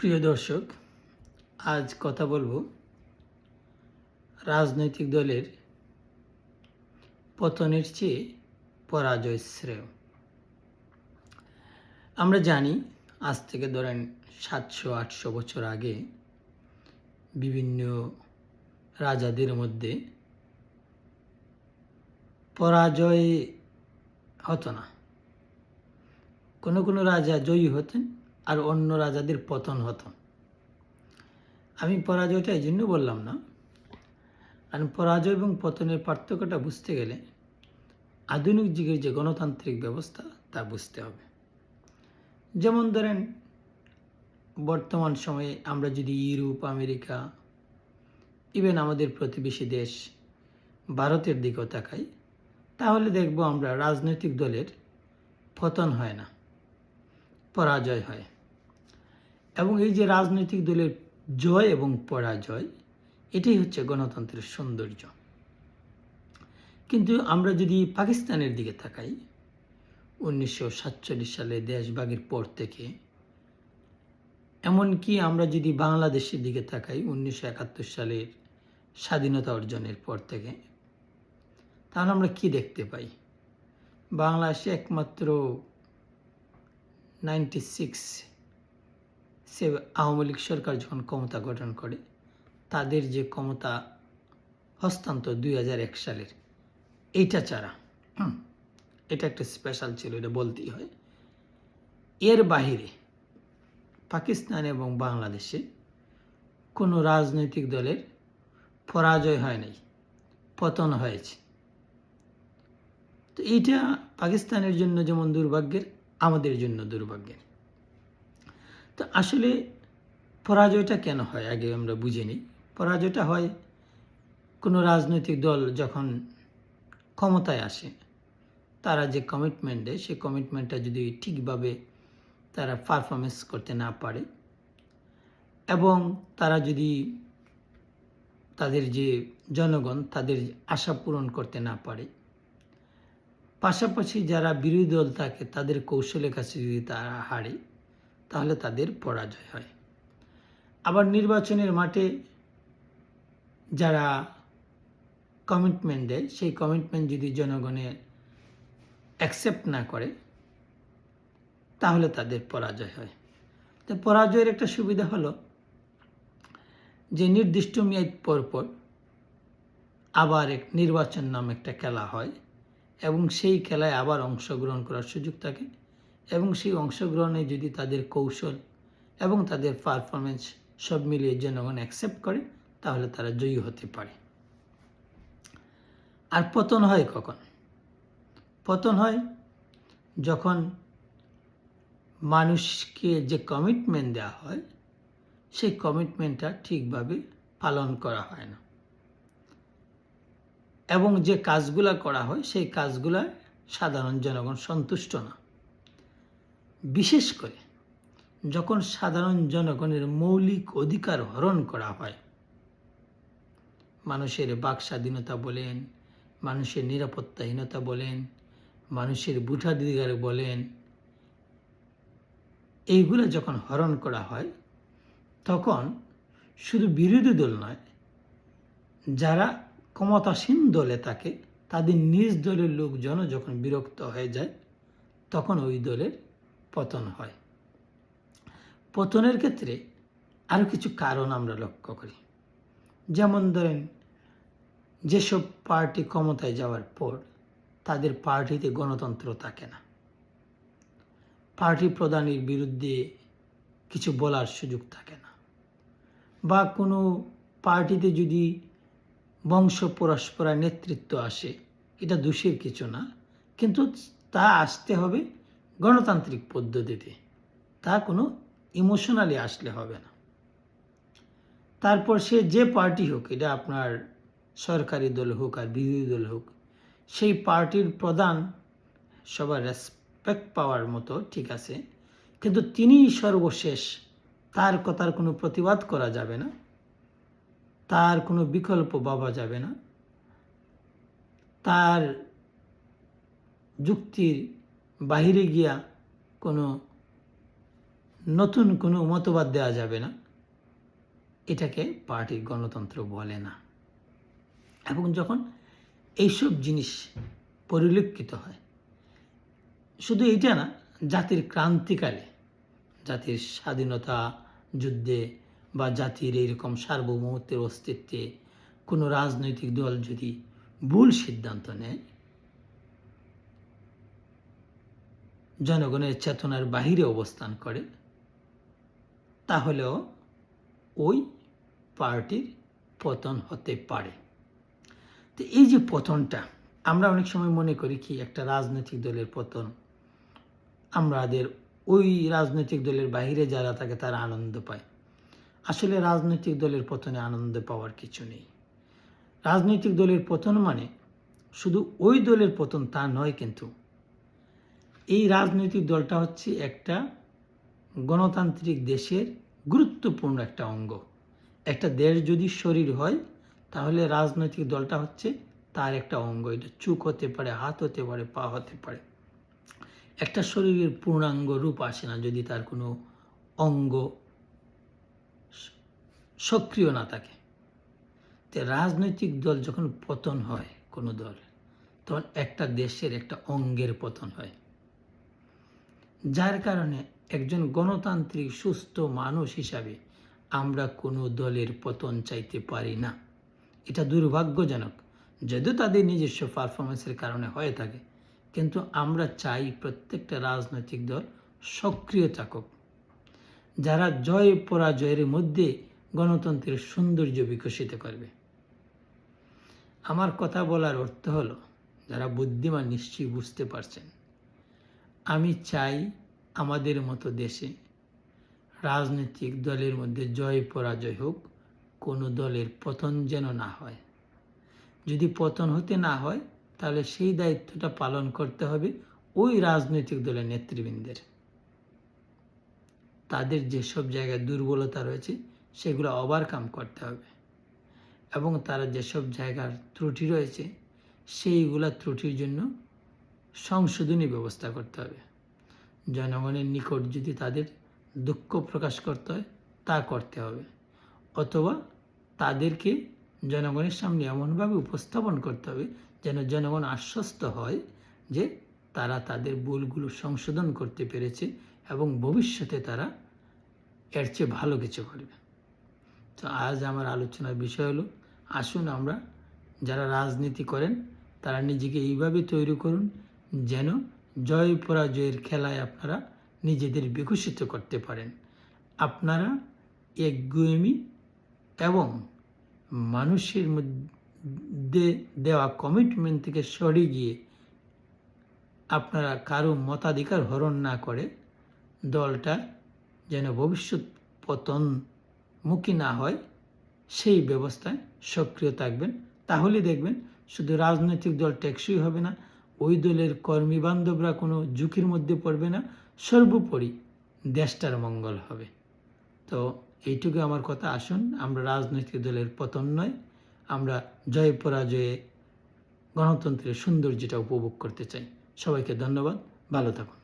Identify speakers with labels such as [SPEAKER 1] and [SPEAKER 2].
[SPEAKER 1] প্রিয় দর্শক, আজ কথা বলব রাজনৈতিক দলের পতনের চেয়ে পরাজয় শ্রেয়। আমরা জানি, আজ থেকে ধরেন সাতশো, আটশো বছর আগে বিভিন্ন রাজাদের মধ্যে পরাজয় হতো না। কোনো কোনো রাজা জয়ী হতেন আর অন্য রাজাদের পতন হতো। আমি পরাজয়টা এই জন্য বললাম না, কারণ পরাজয় এবং পতনের পার্থক্যটা বুঝতে গেলে আধুনিক যুগের যে গণতান্ত্রিক ব্যবস্থা, তা বুঝতে হবে। যেমন ধরেন, বর্তমান সময়ে আমরা যদি ইউরোপ, আমেরিকা ইভেন আমাদের প্রতিবেশী দেশ ভারতের দিকেও তাকাই, তাহলে দেখব আমরা রাজনৈতিক দলের পতন হয় না। পরাজয় হয়। এবং এই যে রাজনৈতিক দলের জয় এবং পরাজয়, এটাই হচ্ছে গণতন্ত্রের সৌন্দর্য। কিন্তু আমরা যদি পাকিস্তানের দিকে তাকাই, উনিশশো সাতচল্লিশ সালে দেশভাগের পর থেকে, এমনকি আমরা যদি বাংলাদেশের দিকে তাকাই, উনিশশো একাত্তর সালের স্বাধীনতা অর্জনের পর থেকে, তাহলে আমরা কি দেখতে পাই? বাংলাদেশে একমাত্র নাইনটি সিক্স সে আওয়ামী লীগ সরকার যখন ক্ষমতা গঠন করে, তাদের যে ক্ষমতা হস্তান্তর দুই হাজার এক সালের, এইটা ছাড়া এটা একটা স্পেশাল ছিল, এটা বলতেই হয়। এর বাহিরে পাকিস্তান এবং বাংলাদেশে কোনো রাজনৈতিক দলের পরাজয় হয় নাই, পতন হয়েছে। তো এইটা পাকিস্তানের জন্য যেমন দুর্ভাগ্যের আমাদের জন্য দুর্ভাগ্যের। তো আসলে পরাজয়টা কেন হয় আগে আমরা বুঝে নিই। পরাজয়টা হয় কোনো রাজনৈতিক দল যখন ক্ষমতায় আসে, তারা যে কমিটমেন্ট দেয় সেই কমিটমেন্টটা যদি ঠিকভাবে তারা পারফরমেন্স করতে না পারে এবং তারা যদি তাদের যে জনগণ, তাদের আশা পূরণ করতে না পারে পাশাপাশি যারা বিরোধী দল থাকে, তাদের কৌশলের কাছে যদি তারা হারে, তাহলে তাদের পরাজয় হয়। আবার নির্বাচনের মাঠে যারা কমিটমেন্ট দেয়, সেই কমিটমেন্ট যদি জনগণের অ্যাকসেপ্ট না করে, তাহলে তাদের পরাজয় হয়। তো পরাজয়ের একটা সুবিধা হলো যে নির্দিষ্ট মেয়াদ পর পর আবার এক নির্বাচন নাম একটা খেলা হয়। এবং সেই খেলায় আবার অংশগ্রহণ করার সুযোগ থাকে এবং সেই অংশগ্রহণে যদি তাদের কৌশল এবং তাদের পারফরমেন্স সব মিলিয়ে জনগণ অ্যাকসেপ্ট করে, তাহলে তারা জয়ী হতে পারে। আর পতন হয় কখন? পতন হয় যখন মানুষকে যে কমিটমেন্ট দেওয়া হয়, সেই কমিটমেন্টটা ঠিকভাবে পালন করা হয় না। এবং যে কাজগুলা করা হয়, সেই কাজগুলা সাধারণ জনগণ সন্তুষ্ট না। বিশেষ করে যখন সাধারণ জনগণের মৌলিক অধিকার হরণ করা হয়, মানুষের বাক স্বাধীনতা বলেন, মানুষের নিরাপত্তাহীনতা বলেন, মানুষের ভোটাধিকার বলেন, এইগুলো যখন হরণ করা হয়, তখন শুধু বিরোধী দল নয়, যারা ক্ষমতাসীন দলে থাকে তাদের নিজ দলের লোকজনও যখন বিরক্ত হয়ে যায়, তখন ওই দলের পতন হয়। পতনের ক্ষেত্রে আরও কিছু কারণ আমরা লক্ষ্য করি। যেমন ধরেন, যেসব পার্টি ক্ষমতায় যাওয়ার পর তাদের পার্টিতে গণতন্ত্র থাকে না। পার্টি প্রধানের বিরুদ্ধে কিছু বলার সুযোগ থাকে না। বা কোনো পার্টিতে যদি বংশ পরস্পরা নেতৃত্ব আসে। এটা দোষের কিছু না, কিন্তু তা আসতে হবে গণতান্ত্রিক পদ্ধতিতে। তা কোনো ইমোশনালি আসলে হবে না। তারপর সে যে পার্টি হোক, এটা আপনার সরকারি দল হোক আর বিরোধী দল হোক, সেই পার্টির প্রধান সবার রেসপেক্ট পাওয়ার মতো ঠিক আছে, কিন্তু তিনিই সর্বশেষ। তার কথার কোনো প্রতিবাদ করা যাবে না। তার কোনো বিকল্প ভাবা যাবে না। তার যুক্তির বাহিরে গিয়া কোনো নতুন কোনো মতবাদ দেওয়া যাবে না। এটাকে পার্টি গণতন্ত্র বলে না। এবং যখন এইসব জিনিস পরিলক্ষিত হয়, শুধু এইটা না, জাতির ক্রান্তিকালে, জাতির স্বাধীনতা, যুদ্ধে বা জাতির এইরকম সার্বভৌমত্বের অস্তিত্বে কোনো রাজনৈতিক দল যদি ভুল সিদ্ধান্ত নেয়, জনগণের চেতনার বাহিরে অবস্থান করে, তাহলেও ওই পার্টির পতন হতে পারে। তো এই যে পতনটা, আমরা অনেক সময় মনে করি কি, একটা রাজনৈতিক দলের পতন, আমাদের ওই রাজনৈতিক দলের বাইরে যারা থাকে তারা আনন্দ পায়। আসলে রাজনৈতিক দলের পতনে আনন্দ পাওয়ার কিছু নেই। রাজনৈতিক দলের পতন মানে শুধু ওই দলের পতন তা নয় কিন্তু। এই রাজনৈতিক দলটা হচ্ছে একটা গণতান্ত্রিক দেশের গুরুত্বপূর্ণ একটা অঙ্গ। একটা দেশ যদি শরীর হয়, তাহলে রাজনৈতিক দলটা হচ্ছে তার একটা অঙ্গ। এটা চুক হতে পারে, হাত হতে পারে, পা হতে পারে। একটা শরীরের পূর্ণাঙ্গ রূপ আসে না যদি তার কোনো অঙ্গ সক্রিয় না থাকে। তো রাজনৈতিক দল যখন পতন হয় কোনো দল, তখন একটা দেশের একটা অঙ্গের পতন হয়। যার কারণে একজন গণতান্ত্রিক সুস্থ মানুষ হিসাবে আমরা কোনো দলের পতন চাইতে পারি না। এটা দুর্ভাগ্যজনক। যদিও তাদের নিজস্ব পারফরমেন্সের কারণে হয়ে থাকে, কিন্তু আমরা চাই প্রত্যেকটা রাজনৈতিক দল সক্রিয় থাকুক। যারা জয় পরাজয়ের মধ্যে গণতন্ত্রের সৌন্দর্য বিকশিত করবে। আমার কথা বলার অর্থ হলো, যারা বুদ্ধিমান নিশ্চয়ই বুঝতে পারছেন। আমি চাই আমাদের মতো দেশে রাজনৈতিক দলের মধ্যে জয় পরাজয় হোক, কোনো দলের পতন যেন না হয়। যদি পতন হতে না হয়, তাহলে সেই দায়িত্বটা পালন করতে হবে ওই রাজনৈতিক দলের নেতৃবৃন্দের। তাদের যেসব জায়গায় দুর্বলতা রয়েছে সেগুলো ওভারকাম করতে হবে। এবং তারা যেসব জায়গার ত্রুটি রয়েছে, সেইগুলা ত্রুটির জন্য সংশোধনী ব্যবস্থা করতে হবে। জনগণের নিকট যদি তাদের দুঃখ প্রকাশ করতে হয়, তা করতে হবে। অথবা তাদেরকে জনগণের সামনে এমনভাবে উপস্থাপন করতে হবে যেন জনগণ আশ্বস্ত হয় যে তারা তাদের ভুলগুলো সংশোধন করতে পেরেছে এবং ভবিষ্যতে তারা এর চেয়ে ভালো কিছু করবে। তো আজ আমার আলোচনার বিষয় হলো, আসুন আমরা যারা রাজনীতি করেন, তারা নিজেকে এইভাবে তৈরি করুন যেন জয় পরাজয়ের খেলায় আপনারা নিজেদের বিকশিত করতে পারেন। আপনারা একগুয়েমি এবং মানুষের মধ্যে দেওয়া কমিটমেন্ট থেকে সরে গিয়ে আপনারা কারও মতাধিকার হরণ না করে দলটা যেন ভবিষ্যৎ পতনমুখী না হয়, সেই ব্যবস্থায় সক্রিয় থাকবেন। তাহলে দেখবেন শুধু রাজনৈতিক দল টেকসই হবে না, ওই দলের কর্মী বান্ধবরা কোনো ঝুঁকির মধ্যে পড়বে না, সর্বোপরি দেশটার মঙ্গল হবে। তো এইটুকু আমার কথা, আসুন আমরা রাজনৈতিক দলের পতন নয়, আমরা জয় পরাজয়ে গণতন্ত্রের সৌন্দর্যটা উপভোগ করতে চাই। সবাইকে ধন্যবাদ, ভালো থাকুন।